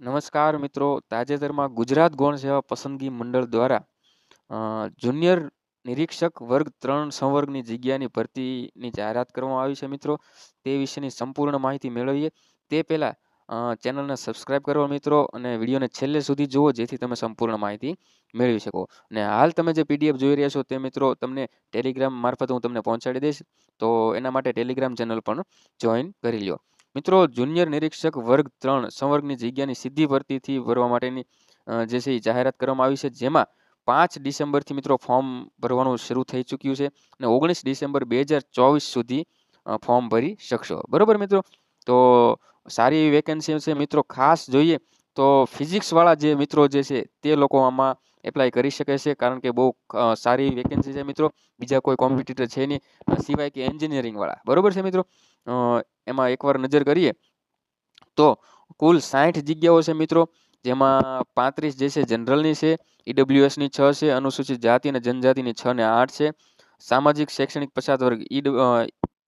નમસ્કાર મિત્રો. તાજેતરમાં ગુજરાત ગૌણ સેવા પસંદગી મંડળ દ્વારા જુનિયર નિરીક્ષક વર્ગ ત્રણ સંવર્ગની જગ્યાની ભરતીની જાહેરાત કરવામાં આવી છે મિત્રો. તે વિશેની સંપૂર્ણ માહિતી મેળવીએ. તે પહેલાં ચેનલને સબસ્ક્રાઇબ કરો મિત્રો અને વિડીયોને છેલ્લે સુધી જુઓ, જેથી તમે સંપૂર્ણ માહિતી મેળવી શકો. અને હાલ તમે જે પીડીએફ જોઈ રહ્યા છો તે મિત્રો તમને ટેલિગ્રામ મારફત હું તમને પહોંચાડી દઈશ. તો એના માટે ટેલિગ્રામ ચેનલ પણ જોઈન કરી લ્યો. મિત્રો જુનિયર નિરીક્ષક વર્ગ ત્રણ સંવર્ગની જગ્યાની સીધી ભરતીથી ભરવા માટેની જે છે એ જાહેરાત કરવામાં આવી છે. જેમાં પાંચ ડિસેમ્બરથી મિત્રો ફોર્મ ભરવાનું શરૂ થઈ ચૂક્યું છે અને ઓગણીસ ડિસેમ્બર બે હજાર ચોવીસ સુધી ફોર્મ ભરી શકશો. બરાબર મિત્રો? તો સારી એવી વેકેન્સી છે. મિત્રો, ખાસ જોઈએ તો ફિઝિક્સવાળા જે મિત્રો જે છે તે લોકો આમાં એપ્લાય કરી શકે છે કારણ કે બહુ સારી વેકેન્સી છે મિત્રો. બીજા કોઈ કોમ્પિટિટર છે નહીં. સિવાય કે એન્જિનિયરિંગવાળા બરોબર છે મિત્રો? એમાં એકવાર નજર કરીએ તો કુલ સાઠ જગ્યાઓ છે મિત્રો, જેમાં પાંત્રીસ જે છે જનરલની છે ઈડબ્લ્યુએસની છ છે, અનુસૂચિત જાતિ અને જનજાતિની છ ને આઠ છે. સામાજિક શૈક્ષણિક પછાત વર્ગ, ઈ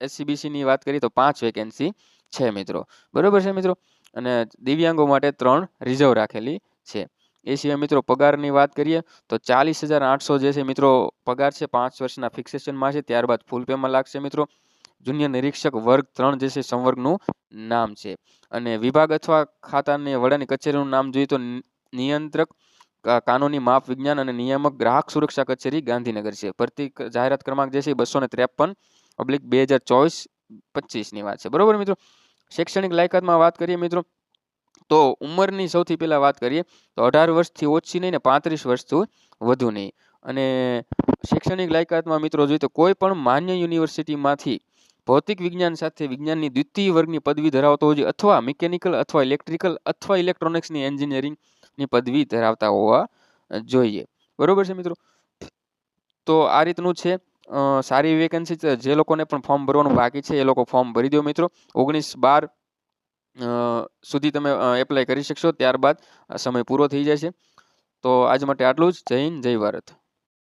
એસસીબીસીની વાત કરીએ તો પાંચ વેકેન્સી છે મિત્રો. બરોબર છે મિત્રો? અને દિવ્યાંગો માટે ત્રણ રિઝર્વ રાખેલી છે. એ સિવાય મિત્રો પગારની વાત કરીએ તો ચાલીસ હજાર આઠસો જે છે મિત્રો પગાર છે, પાંચ વર્ષના ફિક્સેશનમાં છે, ત્યારબાદ ફૂલ પેમાં લાગશે મિત્રો. જુનિયર નિરીક્ષક વર્ગ ત્રણ જે છે સંવર્ગનું નામ છે. અને વિભાગ અથવા ખાતાની વડાની કચેરીનું નામ જોઈએ તો નિયંત્રક કાનૂની માપ વિજ્ઞાન અને નિયામક ગ્રાહક સુરક્ષા કચેરી ગાંધીનગર છે. ભરતી જાહેરાત ક્રમાંક જે છે બસો ને ત્રેપન ઓબ્લિક બે હજાર ચોવીસ પચીસની વાત છે. બરોબર મિત્રો? શૈક્ષણિક લાયકાતમાં વાત કરીએ મિત્રો, તો ઉંમરની સૌથી પહેલાં વાત કરીએ તો અઢાર વર્ષથી ઓછી નહીં ને પાંત્રીસ વર્ષથી વધુ નહીં. અને શૈક્ષણિક લાયકાતમાં મિત્રો જોઈએ તો કોઈ પણ માન્ય યુનિવર્સિટીમાંથી ભૌતિક વિજ્ઞાન સાથે વિજ્ઞાનની દ્વિતીય વર્ગની પદવી ધરાવતો હોય અથવા મિકેનિકલ અથવા ઇલેક્ટ્રિકલ અથવા ઇલેક્ટ્રોનિક્સની એન્જિનિયરિંગની પદવી ધરાવતા હોવા જોઈએ. બરોબર છે મિત્રો? તો આ રીતનું છે. સારી વેકેન્સી જે લોકોને પણ ફોર્મ ભરવાનું બાકી છે એ લોકો ફોર્મ ભરી દો મિત્રો. ઓગણીસ બાર સુધી તમે એપ્લાય કરી શકશો. ત્યારબાદ સમય પૂરો થઈ જાય છે તો આજ માટે આટલું જ. જય હિન્દ, જય ભારત.